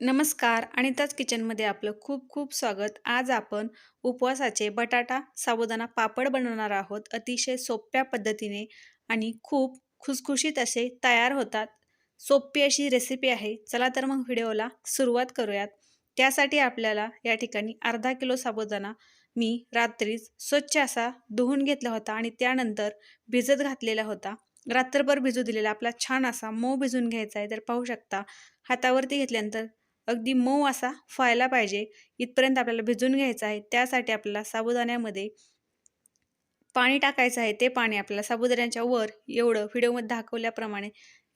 नमस्कार अनिताज किचनमध्ये आपलं खूप खूप स्वागत. आज आपण उपवासाचे बटाटा साबुदाणा पापड बनवणार आहोत. अतिशय सोप्या पद्धतीने आणि खूप खुसखुशीत असे तयार होतात. सोपी अशी रेसिपी आहे. चला तर मग व्हिडिओला सुरुवात करूयात. त्यासाठी आपल्याला या ठिकाणी अर्धा किलो साबुदाणा मी रात्रीच स्वच्छ असा धुवून घेतला होता आणि त्यानंतर भिजत घातलेला होता. रात्रभर भिजू दिलेला आपला छान असा मऊ भिजून घ्यायचा आहे. तर पाहू शकता हातावरती घेतल्यानंतर अगदी मऊ असा व्हायला पाहिजे. इथपर्यंत आपल्याला भिजून घ्यायचं आहे. त्यासाठी आपल्याला साबुदाण्यामध्ये पाणी टाकायचं आहे. ते पाणी आपल्याला साबुदाण्याच्या वर एवढं व्हिडिओमध्ये दाखवल्याप्रमाणे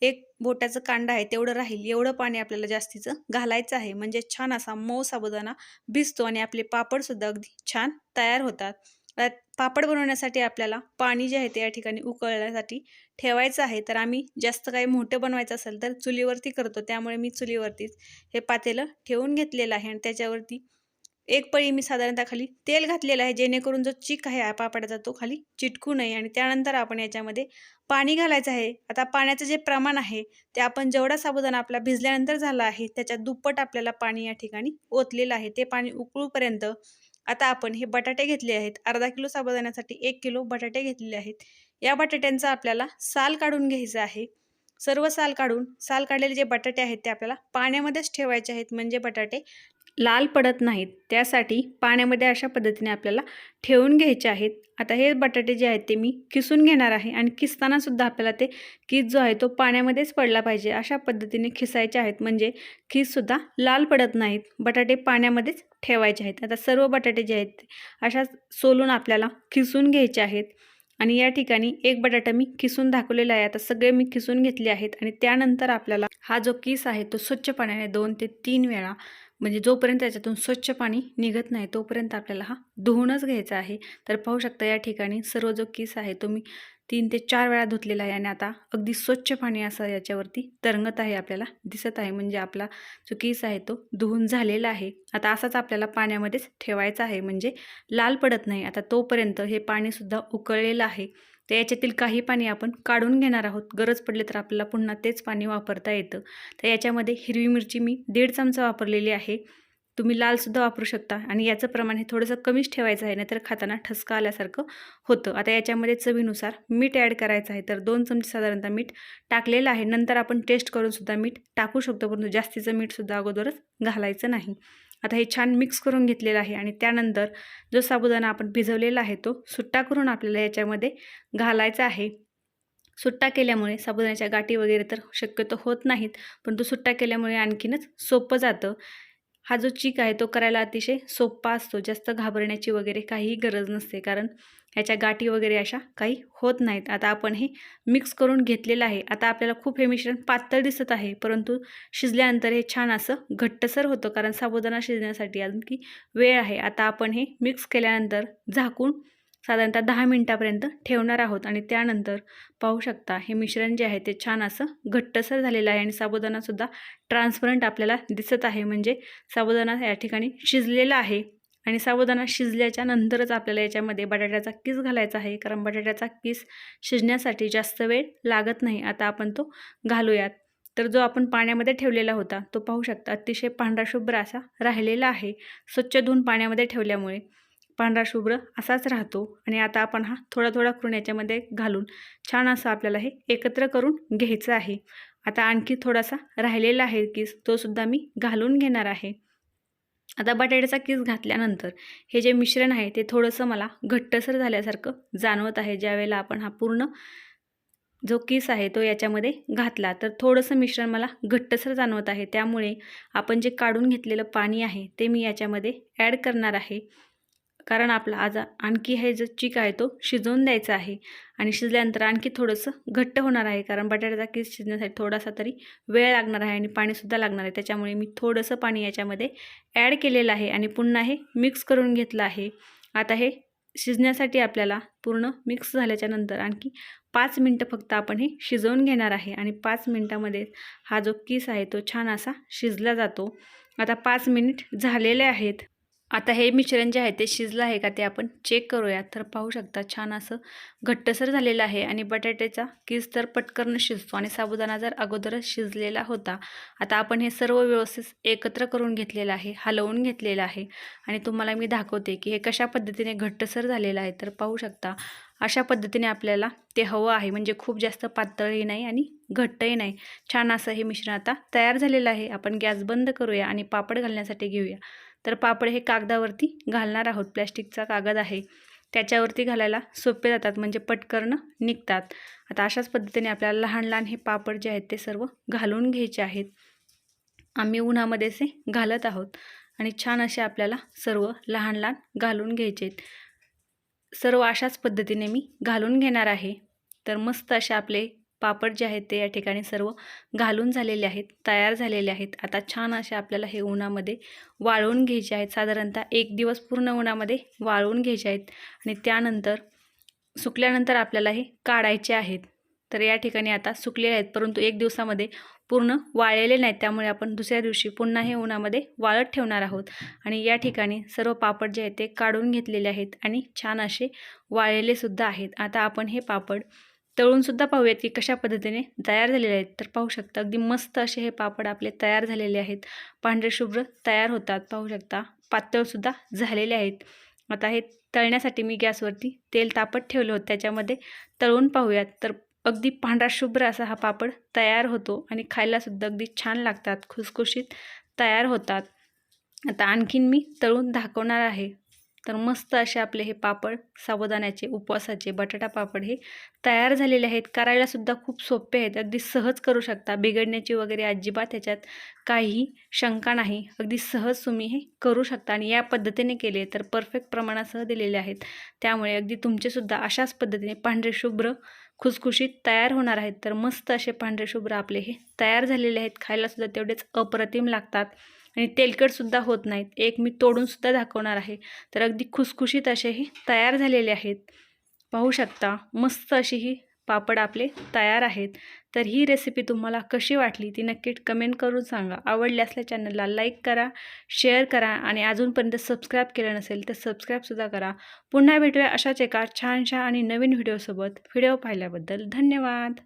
एक बोटाचं कांडा आहे तेवढं राहील. एवढं पाणी आपल्याला जास्तीचं घालायचं आहे. म्हणजे छान असा मऊ साबुदाणा भिजतो आणि आपले पापडसुद्धा अगदी छान तयार होतात. पापड बनवण्यासाठी आपल्याला पाणी जे आहे ते या ठिकाणी उकळण्यासाठी ठेवायचं आहे. तर आम्ही जास्त काही मोठं बनवायचं असेल तर चुलीवरती करतो. त्यामुळे मी चुलीवरतीच हे पातेलं ठेवून घेतलेलं आहे आणि त्याच्यावरती एक पळी मी साधारणतः खाली तेल घातलेलं आहे. जेणेकरून जो चिक आहे पापडाचा तो खाली चिटकू नये आणि त्यानंतर आपण याच्यामध्ये पाणी घालायचं आहे. आता पाण्याचं जे प्रमाण आहे ते आपण जेवढा साबुदाणा आपला भिजल्यानंतर झाला आहे त्याच्या दुप्पट आपल्याला पाणी या ठिकाणी ओतलेलं आहे. ते पाणी उकळूपर्यंत आता आपण हे बटाटे घेतले आहेत. अर्धा किलो साबुदाण्यासाठी एक किलो बटाटे घेतलेले आहेत. या बटाट्यांचा आपल्याला साल काढून घ्यायचा आहे. सर्व साल काढून साल काढलेले जे बटाटे आहेत ते आपल्याला पाण्यामध्येच ठेवायचे आहेत. म्हणजे बटाटे लाल पडत नाहीत. त्यासाठी पाण्यामध्ये अशा पद्धतीने आपल्याला ठेवून घ्यायचे आहेत. आता हे बटाटे जे आहेत ते मी किसून घेणार आहे आणि किसतानासुद्धा आपल्याला ते किस जो आहे तो पाण्यामध्येच पडला पाहिजे. अशा पद्धतीने खिसायचे आहेत. म्हणजे किससुद्धा लाल पडत नाहीत. बटाटे पाण्यामध्येच ठेवायचे आहेत. आता सर्व बटाटे जे आहेत अशा सोलून आपल्याला खिसून घ्यायचे आहेत. आणि या ठिकाणी एक बटाटा मी किसून दाखवलेला आहे. आता सगळे मी किसून घेतले आहेत. आणि त्यानंतर आपल्याला हा जो किस आहे तो स्वच्छ पाण्याने दोन ते तीन वेळा म्हणजे जोपर्यंत याच्यातून स्वच्छ पाणी निघत नाही तोपर्यंत आपल्याला हा धुवूनच घ्यायचा आहे. तर पाहू शकता या ठिकाणी सर्व जो किस आहे तो मी तीन ते चार वेळा धुतलेला आहे आणि आता अगदी स्वच्छ पाणी असं याच्यावरती तरंगत आहे आपल्याला दिसत आहे. म्हणजे आपला जो किस आहे तो धुवून झालेला आहे. आता असाच आपल्याला पाण्यामध्येच ठेवायचा आहे. म्हणजे लाल पडत नाही. आता तोपर्यंत हे पाणीसुद्धा उकळलेलं आहे. तर याच्यातील काही पाणी आपण काढून घेणार आहोत. गरज पडली तर आपल्याला पुन्हा तेच पाणी वापरता येतं. तर याच्यामध्ये हिरवी मिरची मी दीड चमचा वापरलेली आहे. तुम्ही लालसुद्धा वापरू शकता आणि याचं प्रमाण हे थोडंसं कमीच ठेवायचं आहे नाहीतर खाताना ठसका आल्यासारखं होतं. आता याच्यामध्ये चवीनुसार मीठ ॲड करायचं आहे. तर दोन चमचे साधारणतः मीठ टाकलेलं आहे. नंतर आपण टेस्ट करूनसुद्धा मीठ टाकू शकतो परंतु जास्तीचं मीठसुद्धा अगोदरच घालायचं नाही. आता हे छान मिक्स करून घेतलेलं आहे आणि त्यानंतर जो साबुदाणा आपण भिजवलेला आहे तो सुट्टा करून आपल्याला याच्यामध्ये घालायचा आहे. सुट्टा केल्यामुळे साबुदाण्याच्या गाठी वगैरे तर शक्यतो होत नाहीत पण तो सुट्टा केल्यामुळे आणखीनच सोपं जातं. हा जो चीक आहे तो करायला अतिशय सोपा असतो. जास्त घाबरण्याची वगैरे काहीही गरज नसते. कारण ह्याच्या गाठी वगैरे अशा काही होत नाहीत. आता आपण हे मिक्स करून घेतलेलं आहे. आता आपल्याला खूप हे मिश्रण पातळ दिसत आहे. परंतु शिजल्यानंतर हे छान असं घट्टसर होतं. कारण साबुदाणा शिजण्यासाठी आणखी वेळ आहे. आता आपण हे मिक्स केल्यानंतर झाकून साधारणतः दहा मिनटापर्यंत ठेवणार आहोत आणि त्यानंतर पाहू शकता हे मिश्रण जे आहे ते छान असं घट्टसर झालेलं आहे आणि साबुदाणासुद्धा ट्रान्सपरंट आपल्याला दिसत आहे. म्हणजे साबुदाणा या ठिकाणी शिजलेला आहे आणि साबुदाणा शिजल्याच्या नंतरच आपल्याला याच्यामध्ये बटाट्याचा किस घालायचा आहे. कारण बटाट्याचा किस शिजण्यासाठी जास्त वेळ लागत नाही. आता आपण तो घालूयात. तर जो आपण पाण्यामध्ये ठेवलेला होता तो पाहू शकता अतिशय पांढरा शुभ्र असा राहिलेला आहे स्वच्छ धुवून पाण्यामध्ये ठेवल्यामुळे. पांढरा शुभ्र असाच राहतो. आणि आता आपण हा थोडा थोडा करून याच्यामध्ये घालून छान असं आपल्याला हे एकत्र करून घ्यायचं आहे. आता आणखी थोडासा राहिलेला आहे किस तो सुद्धा मी घालून घेणार आहे. आता बटाट्याचा किस घातल्यानंतर हे जे मिश्रण आहे ते थोडंसं मला घट्टसर झाल्यासारखं जाणवत आहे. ज्यावेळेला आपण हा पूर्ण जो किस आहे तो याच्यामध्ये घातला तर थोडंसं मिश्रण मला घट्टसर जाणवत आहे. त्यामुळे आपण जे काढून घेतलेलं पाणी आहे ते मी याच्यामध्ये ॲड करणार आहे. कारण आपला आज आणखी हे जो चीक आहे तो शिजवून द्यायचा आहे. आणि शिजल्यानंतर आणखी थोडंसं घट्ट होणार आहे कारण बटाट्याचा किस शिजण्यासाठी थोडासा तरी वेळ लागणार आहे आणि पाणीसुद्धा लागणार आहे. त्याच्यामुळे मी थोडंसं पाणी याच्यामध्ये ॲड केलेलं आहे आणि पुन्हा हे मिक्स करून घेतलं आहे. आता हे शिजण्यासाठी आपल्याला पूर्ण मिक्स झाल्याच्यानंतर आणखी पाच मिनटं फक्त आपण हे शिजवून घेणार आहे. आणि पाच मिनटामध्ये हा जो किस आहे तो छान असा शिजला जातो. आता पाच मिनिट झालेले आहेत. आता हे मिश्रण जे आहे ते शिजलं आहे का ते आपण चेक करूया. तर पाहू शकता छान असं घट्टसर झालेलं आहे आणि बटाट्याचा किस तर पटकन शिजतो आणि साबुदाणा जर अगोदरच शिजलेला होता. आता आपण हे सर्व व्यवस्थित एकत्र करून घेतलेलं आहे हलवून घेतलेलं आहे आणि तुम्हाला मी दाखवते की हे कशा पद्धतीने घट्टसर झालेलं आहे. तर पाहू शकता अशा पद्धतीने आपल्याला ते हवं आहे. म्हणजे खूप जास्त पातळही नाही आणि घट्टही नाही. छान असं हे मिश्रण आता तयार झालेलं आहे. आपण गॅस बंद करूया आणि पापड घालण्यासाठी घेऊया. तर पापड हे कागदावरती घालणार आहोत. प्लॅस्टिकचा कागद आहे. त्याच्यावरती घालायला सोपे जातात म्हणजे पटकन निघतात. आता अशाच पद्धतीने आपल्याला लहान लहान हे पापड जे आहेत ते सर्व घालून घ्यायचे आहेत. आम्ही उन्हामध्ये असे घालत आहोत आणि छान असे आपल्याला सर्व लहान लहान घालून घ्यायचे आहेत. सर्व अशाच पद्धतीने मी घालून घेणार आहे. तर मस्त असे आपले पापड जे आहेत ते या ठिकाणी सर्व घालून झालेले आहेत तयार झालेले आहेत. आता छान असे आपल्याला हे उन्हामध्ये वाळवून घ्यायचे आहेत. साधारणतः एक दिवस पूर्ण उन्हामध्ये वाळवून घ्यायचे आहेत आणि त्यानंतर सुकल्यानंतर आपल्याला हे काढायचे आहेत. तर या ठिकाणी आता सुकलेले आहेत परंतु एक दिवसामध्ये पूर्ण वाळलेले नाहीत. त्यामुळे आपण दुसऱ्या दिवशी पुन्हा हे उन्हामध्ये वाळत ठेवणार आहोत. आणि या ठिकाणी सर्व पापड जे आहेत ते काढून घेतलेले आहेत आणि छान असे वाळलेले सुद्धा आहेत. आता आपण हे पापड तळूनसुद्धा पाहूयात की कशा पद्धतीने तयार झालेले आहेत. तर पाहू शकता अगदी मस्त असे हे पापड आपले तयार झालेले आहेत. पांढरे शुभ्र तयार होतात. पाहू शकता पातळसुद्धा झालेले आहेत. आता हे तळण्यासाठी मी गॅसवरती तेल तापत ठेवलं होतं. त्याच्यामध्ये तळून पाहूयात. तर अगदी पांढरा शुभ्र असा हा पापड तयार होतो आणि खायलासुद्धा अगदी छान लागतात. खुसखुशीत तयार होतात. आता आणखीन मी तळून दाखवणार आहे. तर मस्त असे आपले हे पापड साबुदाण्याचे उपवासाचे बटाटा पापड हे तयार झालेले आहेत. करायलासुद्धा खूप सोपे आहेत. अगदी सहज करू शकता. बिघडण्याची वगैरे अजिबात ह्याच्यात काही शंका नाही. अगदी सहज तुम्ही हे करू शकता आणि या पद्धतीने केले तर परफेक्ट प्रमाणासह दिलेले आहेत. त्यामुळे अगदी तुमचेसुद्धा अशाच पद्धतीने पांढरे शुभ्र खुसखुशीत तयार होणार आहेत. तर मस्त असे पांढरे शुभ्र आपले हे तयार झालेले आहेत. खायलासुद्धा तेवढेच अप्रतिम लागतात. आणि तेलकटसुद्धा होत नाहीत. एक मी तोडूनसुद्धा दाखवणार आहे. तर अगदी खुसखुशीत असे हे तयार झालेले आहेत. पाहू शकता मस्त अशी ही पापड आपले तयार आहेत. तर ही रेसिपी तुम्हाला कशी वाटली ती नक्की कमेंट करून सांगा. आवडली असल्या चॅनलला लाईक करा शेअर करा आणि अजूनपर्यंत सबस्क्राईब केलं नसेल तर सबस्क्राईबसुद्धा करा. पुन्हा भेटूया अशाच एका छानशा आणि नवीन व्हिडिओसोबत व्हिडिओ पाहिल्याबद्दल धन्यवाद.